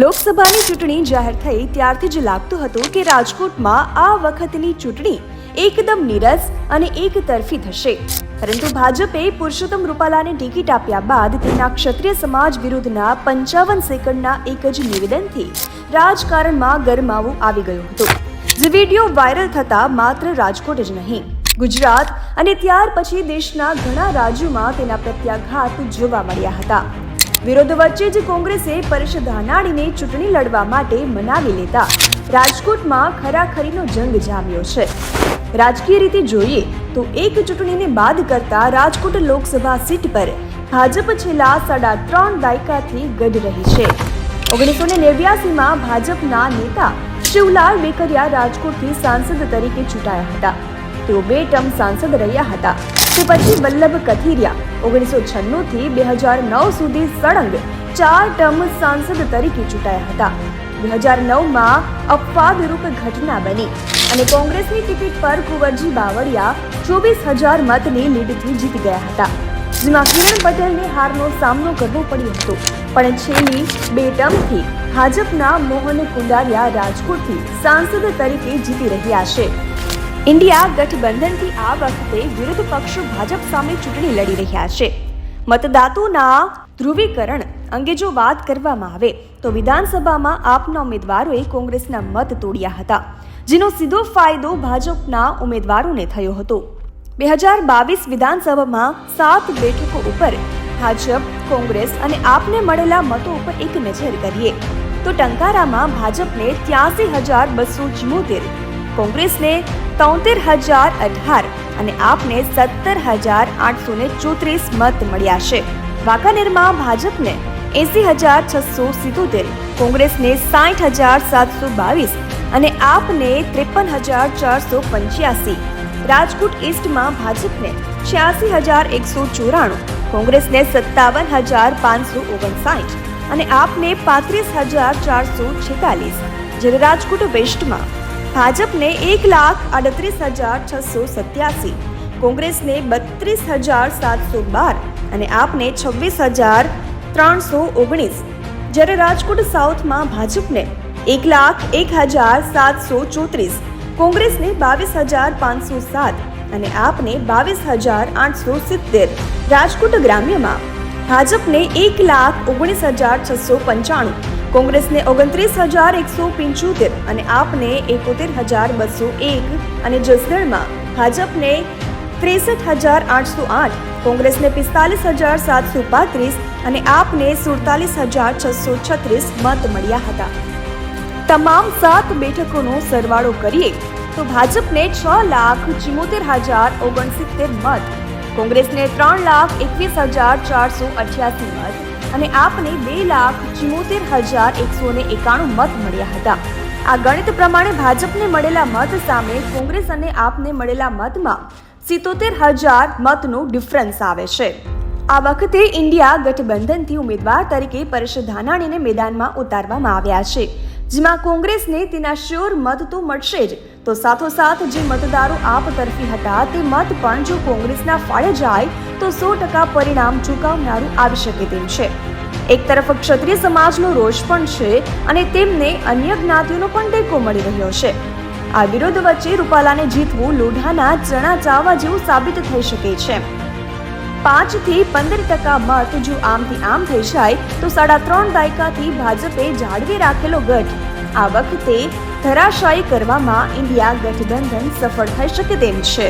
લોકસભાની ચૂંટણી જાહેર થઈ ત્યારથી જ લાગતું હતું કે રાજકોટમાં આ વખતની ચૂંટણી એકદમ નીરસ અને એકતરફી થશે. પરંતુ ભાજપે પુરુષોત્તમ રૂપાલાને ટિકિટ આપ્યા બાદ તેના ક્ષત્રિય સમાજ વિરુદ્ધના પંચાવન સેકન્ડના એક જ નિવેદનથી રાજકારણમાં ગરમાવું આવી ગયું હતું. જે વીડિયો વાયરલ થતા માત્ર રાજકોટ જ નહીં, ગુજરાત અને ત્યાર પછી દેશના ઘણા રાજ્યોમાં તેના પ્રત્યાઘાત જોવા મળ્યા હતા. વિરોધ વચ્ચે જ કોંગ્રેસે પરિષદ ધાનાણીને ચૂંટણી લડવા માટે મનાવી લેતા રાજકોટમાં ખરાખરીનો જંગ જામ્યો છે. રાજકીય રીતે જોઈએ તો એક ચૂંટણીને બાદ કરતા રાજકોટ લોકસભા સીટ પર ભાજપ છેલ્લા સાડા ત્રણ દાયકાથી ગઢ રહી છે. ઓગણીસો ને નેવ્યાસીમાં ભાજપના નેતા શિવલાલ વેકરિયા રાજકોટથી સાંસદ તરીકે ચૂંટાયા હતા. તેઓ બે ટર્મ સાંસદ રહ્યા હતા. તે પછી વલ્લભ કથિરિયા ઓગણીસો છન્નુંથી બે હજાર નવ સુધી સળંગ ચાર ટર્મ સાંસદ તરીકે ચૂંટાયા હતા. બે હજાર નવમાં અપવાદરૂપ ઘટના બની અને કોંગ્રેસની ટિકિટ પર કુંવરજી બાવળિયા ચોવીસ હજાર મતની લીડથી જીતી ગયા હતા. જેમાં કિરણ પટેલને હારનો સામનો કરવો પડ્યો હતો. પણ છેલ્લી બે ટર્મથી ભાજપના મોહન કુંડારિયા રાજકોટથી સાંસદ તરીકે જીતી રહ્યા છે. ઇન્ડિયા ગઠબંધનથી આ વખતે વિરોધ પક્ષો ભાજપ સામે ચૂંટણી લડી રહ્યા છે. મતદાતોના ધ્રુવીકરણ અંગે જો વાત કરવામાં આવે, તો વિધાનસભામાં આપના ઉમેદવારોએ કોંગ્રેસના મત તોડ્યા હતા, જેનો સીધો ફાયદો ભાજપના ઉમેદવારોને થયો હતો. બે હજાર બાવીસ વિધાનસભામાં સાત બેઠકો ઉપર ભાજપ, કોંગ્રેસ અને આપને મળેલા મતો ઉપર એક નજર કરીએ, તો ટંકારામાં ભાજપને ત્યાસી હજાર બસો ચુમ્મોતેર કોંગ્રેસને તોતેર હજાર અઢાર અને આપને સત્તર હજાર આઠસો ને ચોત્રીસ મત મળ્યા છે. વાંકાનેરમાં ભાજપને એસી હજાર છસો સિત્તોતેર, કોંગ્રેસને સાઠ હજાર સાતસો બાવીસ અને આપને ત્રેપન હજાર ચારસો પંચ્યાસી. રાજકોટ ઈસ્ટમાં ભાજપને છ્યાસી હજાર એકસો ચોરાણું, કોંગ્રેસને સત્તાવન હજાર પાંચસો ઓગણસાઠ અને આપને પાંત્રીસ હજાર ચારસો છેતાલીસ. જ્યારે રાજકોટ વેસ્ટમાં ભાજપને એક લાખ આડત્રીસ હજાર છસો સત્યાસી, કોંગ્રેસને બત્રીસ હજાર સાતસો બાર અને આપને છવ્વીસ હજાર ત્રણસો ઓગણીસ. જ્યારે રાજકોટ સાઉથમાં ભાજપને એક લાખ એક હજાર સાતસો ચોત્રીસ, કોંગ્રેસને બાવીસ હજાર પાંચસો સાત અને આપને બાવીસ હજાર આઠસો સિત્તેર. રાજકોટ ગ્રામ્યમાં ભાજપને એક લાખ ઓગણીસ હજાર છસો પંચાણું કોંગ્રેસને ઓગણત્રીસ હજાર એકસો પંચોતેર અને આપને એકોતેર હજાર બસો એક અને જસદણમાં ભાજપને ત્રેસઠ હજાર આઠસો આઠ, કોંગ્રેસને પિસ્તાલીસ હજાર સાતસો પાંત્રીસ અને આપને સુડતાલીસ હજાર છસો છત્રીસ મત મળ્યા હતા. તમામ સાત બેઠકોનો સરવાળો કરીએ તો ભાજપને છ લાખ ચિમોતેર હજાર ઓગણસિત્તેર મત, કોંગ્રેસને ત્રણ લાખ એકવીસ હજાર ચારસો અઠ્યાસી મત અને આપને બે લાખ ચુમ્મોતેર હજાર એકસો ને એકાણું મત મળ્યા હતા. આ ગણિત પ્રમાણે ભાજપને મળેલા મત સામે કોંગ્રેસ અને આપને મળેલા મતમાં સિત્તોતેર હજાર મતનો ડિફરન્સ આવે છે. આ વખતે ઇન્ડિયા ગઠબંધનથી ઉમેદવાર તરીકે પરેશ ધાનાણીને મેદાનમાં ઉતારવામાં આવ્યા છે, જેમાં કોંગ્રેસને તેના શ્યોર મત તો મળશે જ તો સાથોસાથ જે મતદારો આપ તરફી હતા, તે મત પણ જો કોંગ્રેસના ફાળે જાય, તો સો ટકા પરિણામ ચૂકવનારું આવી શકે તેમ છે. એક તરફ ક્ષત્રિય સમાજનો રોષ પણ છે અને તેમને અન્ય જ્ઞાતિઓનો પણ ટેકો મળી રહ્યો છે. આ વિરોધ વચ્ચે રૂપાલાને જીતવું લોઢાના ચણા ચાવવા જેવું સાબિત થઈ શકે છે. પાંચથી પંદર ટકા મત જો આમથી આમ થઈ જાય, તો સાડા ત્રણ દાયકાથી ભાજપે જાળવી રાખેલો ગઢ આ વખતે ધરાશાયી કરવામાં ઇન્ડિયા ગઠબંધન સફળ થઈ શકે તેમ છે.